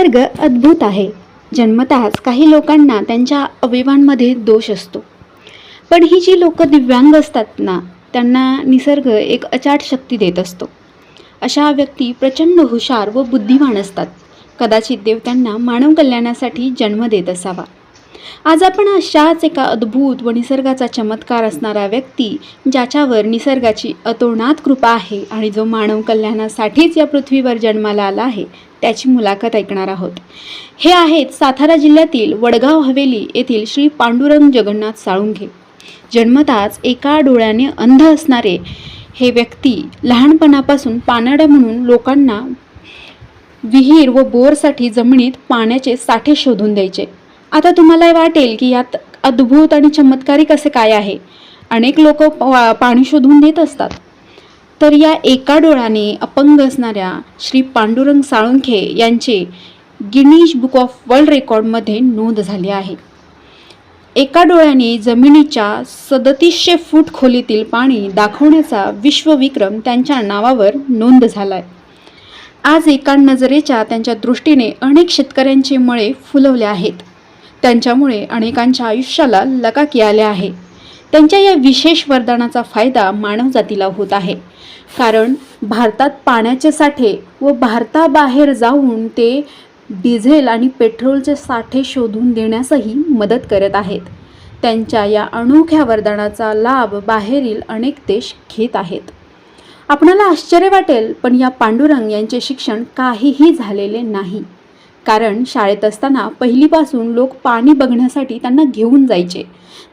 निसर्ग अद्भुत आहे. जन्मताच काही लोकांना त्यांच्या अवयवांमध्ये दोष असतो. पण ही जी लोक दिव्यांग असतात ना त्यांना निसर्ग एक अचाट शक्ती देत असतो. अशा व्यक्ती प्रचंड हुशार व बुद्धिमान असतात. कदाचित देव त्यांना मानव कल्याणासाठी जन्म देत असावा. आज आपण अशाच एका अद्भुत व निसर्गाचा चमत्कार असणारा व्यक्ती ज्याच्यावर निसर्गाची अतोनात कृपा आहे आणि जो मानव कल्याणासाठीच या पृथ्वीवर जन्माला आला आहे त्याची मुलाखत ऐकणार आहोत. हे आहेत सातारा जिल्ह्यातील वडगाव हवेली येथील श्री पांडुरंग जगन्नाथ साळुंघे जन्मताच एका डोळ्याने अंध असणारे हे व्यक्ती लहानपणापासून पानाड्या म्हणून लोकांना विहीर व बोरसाठी जमिनीत पाण्याचे साठे शोधून द्यायचे. आता तुम्हाला वाटेल की यात अद्भुत आणि चमत्कारिक असे काय आहे? अनेक लोक पाणी शोधून देत असतात. तर या एका डोळ्याने अपंग असणाऱ्या श्री पांडुरंग साळुंखे यांचे गिनीज बुक ऑफ वर्ल्ड रेकॉर्डमध्ये नोंद झाली आहे. एका डोळ्याने जमिनीच्या सदतीसशे फूट खोलीतील पाणी दाखवण्याचा विश्वविक्रम त्यांच्या नावावर नोंद झाला आहे आज एका नजरेच्या त्यांच्या दृष्टीने अनेक शेतकऱ्यांचे मळे फुलवले आहेत. त्यांच्यामुळे अनेकांच्या आयुष्याला लकाकी आल्या आहे. त्यांच्या या विशेष वरदानाचा फायदा मानवजातीला होत आहे. कारण भारतात पाण्याचे साठे व भारताबाहेर जाऊन ते डिझेल आणि पेट्रोलचे साठे शोधून देण्यासही मदत करत आहेत. त्यांच्या या अनोख्या वरदानाचा लाभ बाहेरील अनेक देश घेत आहेत. आपणाला आश्चर्य वाटेल पण या पांडुरंग यांचे शिक्षण काहीही झालेले नाही. कारण शाळेत असताना पहिलीपासून लोक पाणी बघण्यासाठी त्यांना घेऊन जायचे.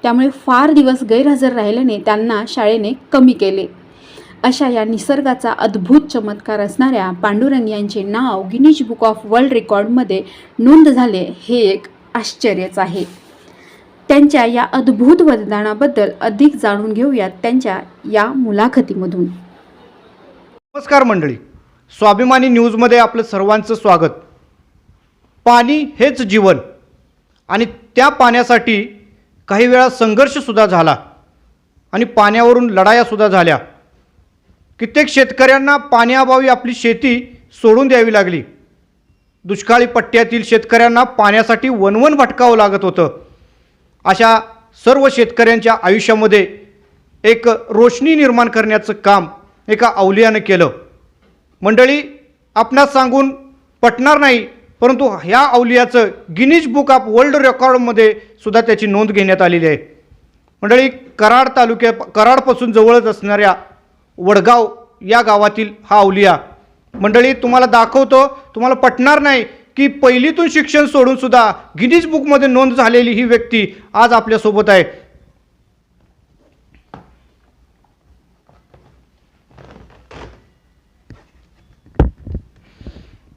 त्यामुळे फार दिवस गैरहजर राहिल्याने त्यांना शाळेने कमी केले. अशा या निसर्गाचा अद्भुत चमत्कार असणाऱ्या पांडुरंग यांचे नाव गिनीज बुक ऑफ वर्ल्ड रेकॉर्डमध्ये नोंद झाले हे एक आश्चर्यच आहे. त्यांच्या या अद्भुत वरदानाबद्दल अधिक जाणून घेऊयात त्यांच्या या मुलाखतीमधून. नमस्कार मंडळी. स्वाभिमानी न्यूजमध्ये आपलं सर्वांचं स्वागत. पाणी हेच जीवन. आणि त्या पाण्यासाठी काही वेळा संघर्षसुद्धा झाला. आणि पाण्यावरून लढायासुद्धा झाल्या. कित्येक शेतकऱ्यांना पाण्याअभावी आपली शेती सोडून द्यावी लागली. दुष्काळी पट्ट्यातील शेतकऱ्यांना पाण्यासाठी वनवन भटकावं लागत होतं. अशा सर्व शेतकऱ्यांच्या आयुष्यामध्ये एक रोशनी निर्माण करण्याचं काम एका अवलियानं केलं. मंडळी आपणास सांगून पटणार नाही परंतु ह्या अवलियाचं गिनीज बुक ऑफ वर्ल्ड रेकॉर्डमध्ये सुद्धा त्याची नोंद घेण्यात आलेली आहे. मंडळी कराड तालुक्या कराडपासून जवळच असणाऱ्या वडगाव या गावातील हा अवलिया. मंडळी तुम्हाला दाखवतो तुम्हाला पटणार नाही की पहिलीतून शिक्षण सोडूनसुद्धा गिनीज बुकमध्ये नोंद झालेली ही व्यक्ती आज आपल्यासोबत आहे.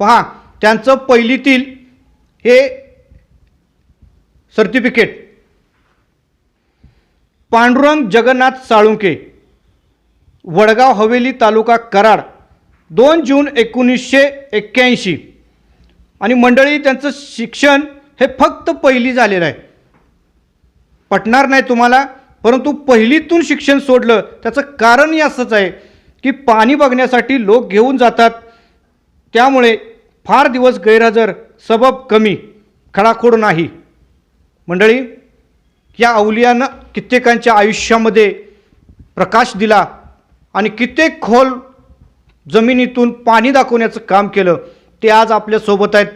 पहा त्यांचं पहिलीतील हे सर्टिफिकेट पांडुरंग जगन्नाथ साळुंके वडगाव हवेली तालुका कराड दोन जून एकोणीसशे एक्क्याऐंशी. आणि मंडळी त्यांचं शिक्षण हे फक्त पहिली झालेलं आहे. पटणार नाही तुम्हाला परंतु पहिलीतून शिक्षण सोडलं त्याचं कारणही असंच आहे की पाणी बघण्यासाठी लोक घेऊन जातात. त्यामुळे फार दिवस गैरहजर सबब कमी खडाखोड नाही. मंडळी या अवलियानं कित्येकांच्या आयुष्यामध्ये प्रकाश दिला आणि कित्येक खोल जमिनीतून पाणी दाखवण्याचं काम केलं. ते आज आपल्यासोबत आहेत.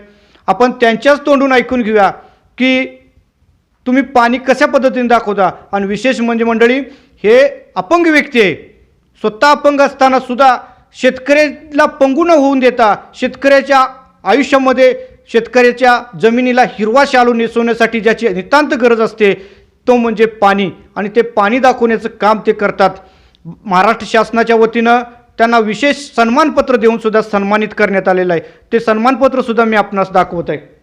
आपण त्यांच्याच तोंडून ऐकून घेऊया की तुम्ही पाणी कशा पद्धतीने दाखवता? आणि विशेष म्हणजे मंडळी हे अपंग व्यक्ती आहे. स्वतः अपंग असताना सुद्धा शेतकऱ्याला पंगू न होऊन देता शेतकऱ्याच्या आयुष्यामध्ये शेतकऱ्याच्या जमिनीला हिरवा शालू नेसवण्यासाठी ज्याची नितांत गरज असते तो म्हणजे पाणी. आणि ते पाणी दाखवण्याचं काम ते करतात. महाराष्ट्र शासनाच्या वतीनं त्यांना विशेष सन्मानपत्र देऊन सुद्धा सन्मानित करण्यात आलेलं आहे. ते सन्मानपत्रसुद्धा मी आपणास दाखवत आहे.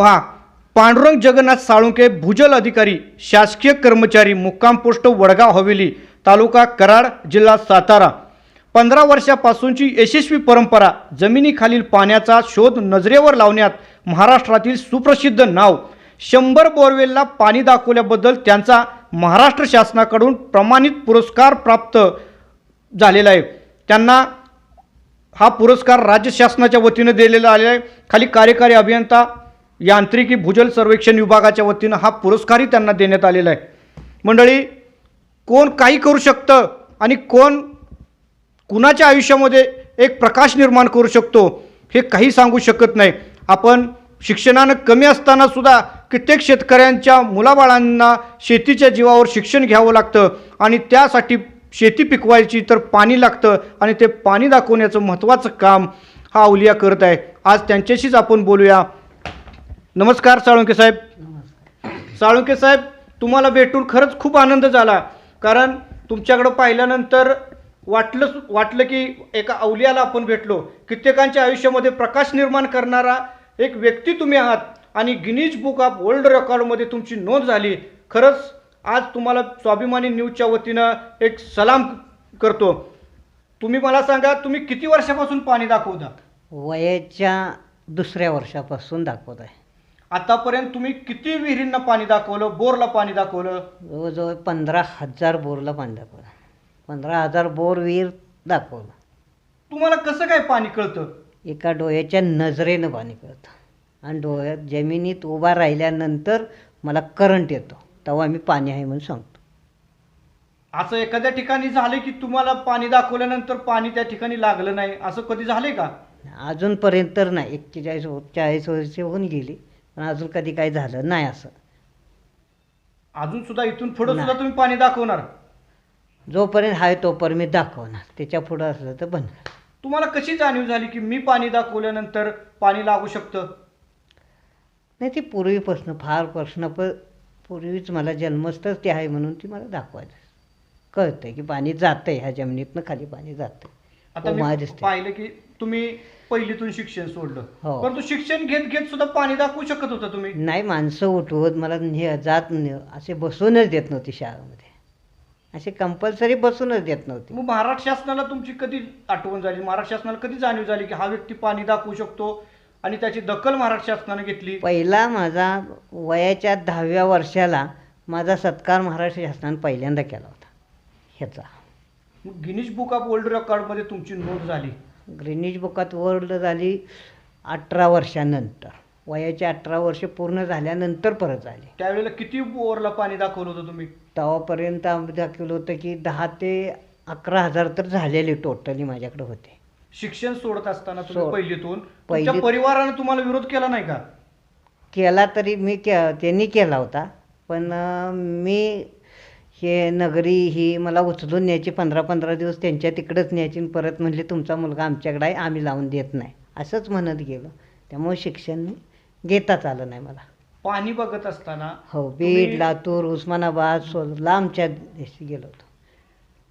पहा पांडुरंग जगन्नाथ साळुंके भूजल अधिकारी शासकीय कर्मचारी मुक्काम पोस्ट वडगाव हवेली तालुका कराड जिल्हा सातारा. पंधरा वर्षापासूनची यशस्वी परंपरा जमिनीखालील पाण्याचा शोध नजरेवर लावण्यात महाराष्ट्रातील सुप्रसिद्ध नाव. शंभर बोरवेलला पाणी दाखवल्याबद्दल त्यांचा महाराष्ट्र शासनाकडून प्रमाणित पुरस्कार प्राप्त झालेला आहे. त्यांना हा पुरस्कार राज्य शासनाच्या वतीनं दिलेला आलेला आहे. खाली कार्यकारी अभियंता यांत्रिकी भूजल सर्वेक्षण विभागाच्या वतीनं हा पुरस्कारही त्यांना देण्यात आलेला आहे. मंडळी कोण काही करू शकतं आणि कोण कुणाच्या आयुष्यामध्ये एक प्रकाश निर्माण करू शकतो हे काही सांगू शकत नाही. आपण शिक्षणानं कमी असताना सुद्धा कित्येक शेतकऱ्यांच्या मुलाबाळांना शेतीच्या जीवावर शिक्षण घ्यावं लागतं आणि त्यासाठी शेती पिकवायची तर पाणी लागतं आणि ते पाणी दाखवण्याचं महत्त्वाचं काम हा अवलिया करत आहे. आज त्यांच्याशीच आपण बोलूया. नमस्कार साळुंके साहेब. साळुंके साहेब तुम्हाला भेटून खरंच खूप आनंद झाला. कारण तुमच्याकडं पाहिल्यानंतर वाटलं वाटलं की एका अवलियाला आपण भेटलो. कित्येकांच्या आयुष्यामध्ये प्रकाश निर्माण करणारा एक व्यक्ती तुम्ही आहात आणि गिनीज बुक ऑफ वर्ल्ड रेकॉर्डमध्ये तुमची नोंद झाली. खरंच आज तुम्हाला स्वाभिमानी न्यूजच्या वतीनं एक सलाम करतो. तुम्ही मला सांगा तुम्ही किती वर्षापासून पाणी दाखवता? वयाच्या दुसऱ्या वर्षापासून दाखवत आहे. आतापर्यंत तुम्ही किती विहिरींना पाणी दाखवलं बोरला पाणी दाखवलं? जवळजवळ पंधरा हजार बोरला पाणी दाखवलं. पंधरा हजार बोर विहीर दाखवलं. तुम्हाला कसं काय पाणी कळतं? एका डोळ्याच्या नजरेनं पाणी कळतं. आणि डोळ्यात जमिनीत उभा राहिल्यानंतर मला करंट येतो. तेव्हा मी पाणी आहे म्हणून सांगतो. असं एखाद्या ठिकाणी झालं की तुम्हाला पाणी दाखवल्यानंतर पाणी त्या ठिकाणी लागलं नाही? असं कधी झालंय का? अजूनपर्यंत तर नाही. एक्केचाळीस चाळीस वर्षे होऊन गेली. पण अजून कधी काही झालं नाही असं. अजून सुद्धा इथून पुढे. सुद्धा तुम्ही पाणी दाखवणार? जोपर्यंत आहे तोपर्यंत मी दाखवणार. त्याच्या पुढं असलं तर बंद. कर. तुम्हाला कशी जाणीव झाली की मी पाणी दाखवल्यानंतर पाणी लागू शकतं? नाही ती पूर्वीपासून फार प्रश्न पण पूर्वीच मला जन्मस्थच ते आहे म्हणून ती मला दाखवायचं. कळतंय की पाणी जातंय ह्या जमिनीतनं खाली पाणी जातंय. आता उमा मी दिसते पाहिलं की तुम्ही पहिलीतून शिक्षण सोडलं. हो. परंतु शिक्षण घेत घेत सुद्धा पाणी दाखवू शकत होता तुम्ही? नाही माणसं उठवत मला ने जात ने असे बसूनच देत नव्हती शाळेमध्ये. असे कंपल्सरी बसूनच देत नव्हती. मग महाराष्ट्र शासनाला तुमची कधी आठवण झाली? महाराष्ट्र शासनाला कधी जाणीव झाली की हा व्यक्ती पाणी दाखवू शकतो आणि त्याची दखल महाराष्ट्र शासनाने घेतली? पहिला माझा वयाच्या दहाव्या वर्षाला माझा सत्कार महाराष्ट्र शासनाने पहिल्यांदा केला होता. ह्याचा. मग गिनीज बुक ऑफ वर्ल्ड रेकॉर्डमध्ये तुमची नोंद झाली. ग्रीनिज बुकात वर्ल्ड झाली अठरा वर्षानंतर. वयाचे अठरा वर्ष पूर्ण झाल्यानंतर परत आले त्यावेळेला किती बोरला पाणी दाखवलं होतं तुम्ही? तेव्हापर्यंत आम्ही दाखवलं होतं की दहा ते अकरा हजार तर झालेले टोटली माझ्याकडे होते. शिक्षण सोडत असताना तुम्ही सोड- पहिलीतून पहिलीत- परिवाराने तुम्हाला विरोध केला नाही का? केला तरी मी के त्यांनी केला होता. पण अं, मी हे नगरी ही मला उचलून न्यायची पंधरा पंधरा दिवस त्यांच्या तिकडंच न्यायची आणि परत म्हणले तुमचा मुलगा आमच्याकडे आहे आम्ही लावून देत नाही. असंच म्हणत गेलो. त्यामुळे शिक्षण घेताच आलं नाही मला. पाणी बघत असताना हो बीड लातूर उस्मानाबाद सोल लांबच्या देशी गेलो होतो.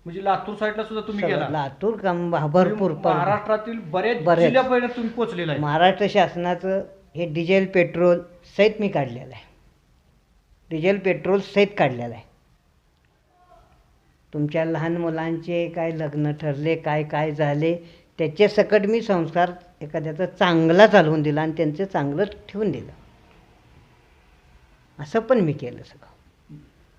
म्हणजे लातूर साईडला सुद्धा तुम्ही गेला? लातूर काम भरपूर महाराष्ट्रातील बऱ्याच बरेच. जिल्ह्यापर्यंत तुम्ही पोहोचलेला आहे. महाराष्ट्र शासनाचं हे डिझेल पेट्रोल सहित मी काढलेलं आहे. डिझेल पेट्रोल सहित काढलेलं आहे. तुमच्या लहान मुलांचे काय लग्न ठरले काय काय झाले त्याचे सकट मी संस्कार एखाद्याचा चांगला चालवून दिला आणि त्यांचं चांगलं ठेवून दिलं. असं पण मी केलं सगळं.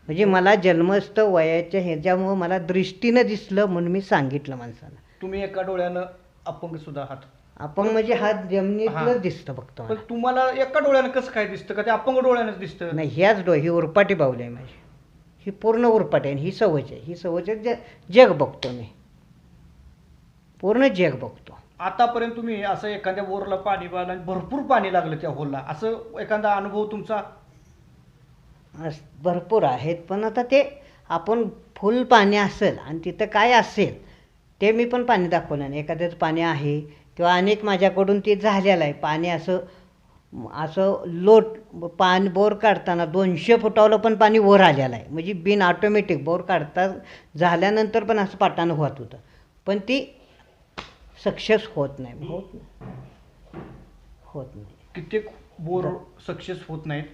म्हणजे मला जन्मस्थ वयाच्या ह्याच्यामुळं मला दृष्टीनं दिसलं म्हणून मी सांगितलं माणसाला. तुम्ही एका डोळ्यानं अपंग सुद्धा आहात. आपण म्हणजे हात हा. जमिनीतलं दिसतं फक्त पण मला. तुम्हाला एका डोळ्यानं कसं काय दिसतं? का ते अपंग डोळ्यानंच दिसतं? नाही ह्याच डोळे ही उरपाटी बावली आहे माझी. ही पूर्ण उरपाटी आहे आणि ही सवच आहे. ही सवच आहे जे जग बघतो मी. पूर्ण जग बघतो. आतापर्यंत तुम्ही असं एखाद्या बोरला पाणी आणि भरपूर पाणी लागलं त्या होलला. असं एखादा अनुभव तुमचा? अस- भरपूर आहेत पण आता ते आपण फुल पाणी असेल आणि तिथं काय असेल ते मी पण पाणी दाखवलं नाही. एखाद्याचं पाणी आहे किंवा अनेक माझ्याकडून ते झालेलं आहे. पाणी असं असं लोट पाणी बोर काढताना दोनशे फुटावलं पण पाणी वर आलेलं आहे. म्हणजे बिन ऑटोमॅटिक बोर काढता झाल्यानंतर पण असं पाटानं होत होतं. पण ती सक्सेस होत नाही. होत नाही. होत नाही. कित्येक बोर सक्सेस होत नाहीत.